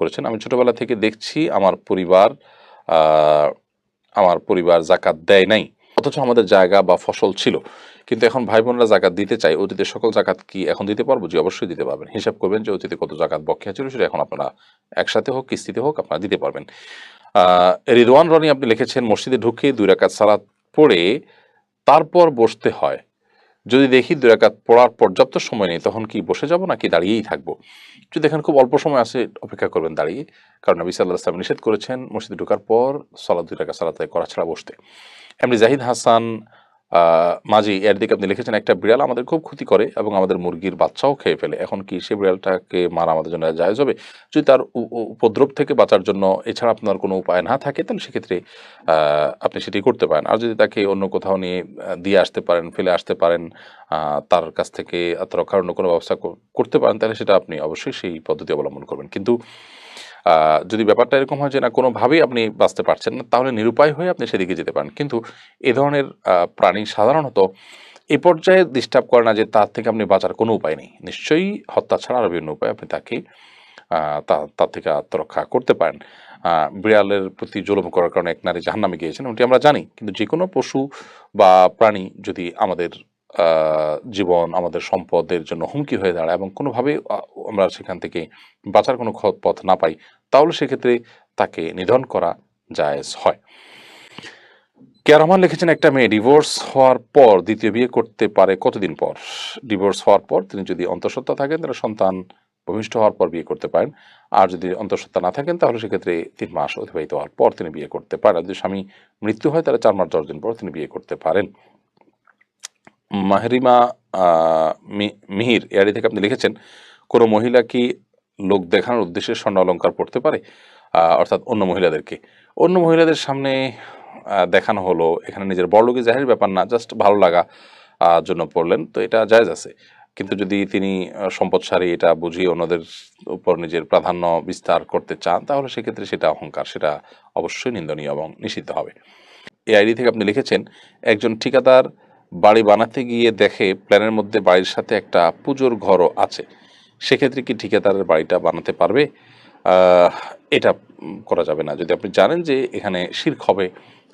করেছেন। আমি ছোটবেলা থেকে দেখছি আমার পরিবার আমার পরিবার জাকাত দেয় নাই। অথচ আমাদের জায়গা বা ফসল ছিল। কিন্তু এখন ভাই বোনরা জাকাত দিতে চাই অতীতে সকল জাকাত কি এখন দিতে পারব? জি, অবশ্যই দিতে পারবেন। হিসাব করবেন যে অতীতে কত জাকাত বকেয়া ছিল, সেটা এখন আপনারা একসাথে হোক, কিস্তিতে হোক, আপনারা দিতে পারবেন। রিদওয়ান রনি আপনি লিখেছেন, মসজিদে ঢুকে দুই রাকাত সালাত পড়ে তারপর বসতে হয়। যদি দেখি দু রাকাত পড়ার পর্যাপ্ত সময় নেই, তখন কি বসে যাব নাকি দাঁড়িয়েই থাকব? যদি দেখেন খুব অল্প সময় আসে অপেক্ষা করবেন দাঁড়িয়ে। কারণ নবী সাল্লাহ সাল্লাম নিষেধ করেছেন, মসজিদে ঢোকার পর সালাদ দুই টাকা সালাতে করা ছাড়া বসতে। এমনি জাহিদ হাসান মাঝি, এর দিকে আপনি লিখেছেন, একটা বিড়াল আমাদের খুব ক্ষতি করে এবং আমাদের মুরগির বাচ্চাও খেয়ে ফেলে। এখন কি সে বিড়ালটাকে মারা আমাদের জন্য জায়জ হবে? যদি তার উপদ্রব থেকে বাঁচার জন্য এছাড়া আপনার কোনো উপায় না থাকে, তাহলে সেক্ষেত্রে আপনি সেটি করতে পারেন। আর যদি তাকে অন্য কোথাও নিয়ে দিয়ে আসতে পারেন, ফেলে আসতে পারেন তার কাছ থেকে আত্মরক্ষার অন্য কোনো ব্যবস্থা কর- করতে পারেন, তাহলে সেটা আপনি অবশ্যই সেই পদ্ধতি অবলম্বন করবেন। কিন্তু যদি ব্যাপারটা এরকম হয় যে না, কোনোভাবেই আপনি বাঁচতে পারছেন না, তাহলে নিরুপায় হয়ে আপনি সেদিকে যেতে পারেন। কিন্তু এ ধরনের প্রাণী সাধারণত এ পর্যায়ে ডিস্টার্ব করে না যে তার থেকে আপনি বাঁচার কোনো উপায় নেই। নিশ্চয়ই হত্যা ছাড়া আরও বিভিন্ন উপায় আপনি তাকে তার থেকে আত্মরক্ষা করতে পারেন। বিড়ালের প্রতি জুলুম করার কারণে এক নারী জাহান্নামে গিয়েছেন ওটি আমরা জানি। কিন্তু যে কোনো পশু বা প্রাণী যদি আমাদের জীবন আমাদের সম্পদের জন্য হুমকি হয়ে দাঁড়ায় এবং কোনোভাবে আহ, আমরা সেখান থেকে বাঁচার কোনো পথ না পাই তাহলে সেক্ষেত্রে তাকে নিধন করা জায়েজ হয়। কে রহমান লিখেছেন একটা মেয়ে ডিভোর্স হওয়ার পর দ্বিতীয় বিয়ে করতে পারে কতদিন পর? ডিভোর্স হওয়ার পর তিনি যদি অন্তঃসত্ত্বা থাকেন তাহলে সন্তান ভূমিষ্ঠ হওয়ার পর বিয়ে করতে পারেন। আর যদি অন্তঃসত্ত্বা না থাকেন তাহলে সেক্ষেত্রে তিন মাস অতিবাহিত হওয়ার পর তিনি বিয়ে করতে পারেন। যদি স্বামী মৃত্যু হয় তাহলে চার মাস দশ দিন পর তিনি বিয়ে করতে পারেন। মাহরিমা মিহির এআরি থেকে আপনি লিখেছেন, কোনো মহিলা কি লোক দেখানোর উদ্দেশ্যে স্বর্ণ অলঙ্কার পড়তে পারে? অর্থাৎ অন্য মহিলাদেরকে। অন্য মহিলাদের সামনে দেখানো হলো, এখানে নিজের বড়লোকে জাহের ব্যাপার না জাস্ট ভালো লাগা জন্য পড়লেন, তো এটা জায়জ আছে। কিন্তু যদি তিনি সম্পদশালী, এটা বুঝিয়ে অন্যদের উপর নিজের প্রাধান্য বিস্তার করতে চান, তাহলে সেক্ষেত্রে সেটা অহংকার, সেটা অবশ্যই নিন্দনীয় এবং নিষিদ্ধ হবে। এই আইডি থেকে আপনি লিখেছেন, একজন ঠিকাদার বাড়ি বানাতে গিয়ে দেখে প্ল্যানের মধ্যে বাড়ির সাথে একটা পুজোর ঘরও আছে। সেক্ষেত্রে কি ঠিকাদারের বাড়িটা বানাতে পারবে? এটা করা যাবে না। যদি আপনি জানেন যে এখানে শির্ক হবে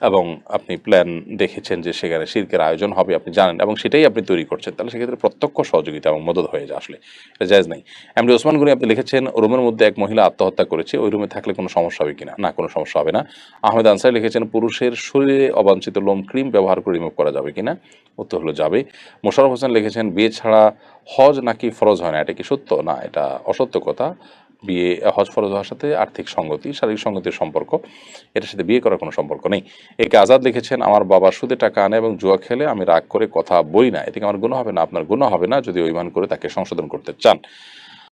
এবং আপনি প্ল্যান দেখেছেন যে সেখানে শির্কের আয়োজন হবে, আপনি জানেন এবং সেটাই আপনি তৈরি করছেন, তাহলে সেক্ষেত্রে প্রত্যক্ষ সহযোগিতা এবং মদত হয়ে যায় আসলে। এটা জায়জ নাই। এমনি ওসমান গনি আপনি লিখেছেন, রুমের মধ্যে এক মহিলা আত্মহত্যা করেছে, ওই রুমে থাকলে কোনো সমস্যা হবে কিনা? না, কোনো সমস্যা হবে না। আহমেদ আনসারি লিখেছেন, পুরুষের শরীরে অবাঞ্ছিত লোম ক্রিম ব্যবহার করে রিমুভ করা যাবে কিনা? উত্তর হলো, যাবে। মোশারফ হোসেন লিখেছেন, বিয়ে ছাড়া হজ নাকি ফরজ হয় না? এটা কি সত্য? না, এটা অসত্য কথা। বিয়ে হজ ফরজ হওয়ার সাথে আর্থিক সঙ্গতি, শারীরিক সঙ্গতির সম্পর্ক, এটার সাথে বিয়ে করার কোনো সম্পর্ক নেই। একে আজাদ লিখেছেন, আমার বাবা সুদে টাকা আনে এবং জুয়া খেলে, আমি রাগ করে কথা বলি না। এদিকে আমার গুণ হবে না? আপনার গুণ হবে না যদি অভিমান করে তাকে সংশোধন করতে চান।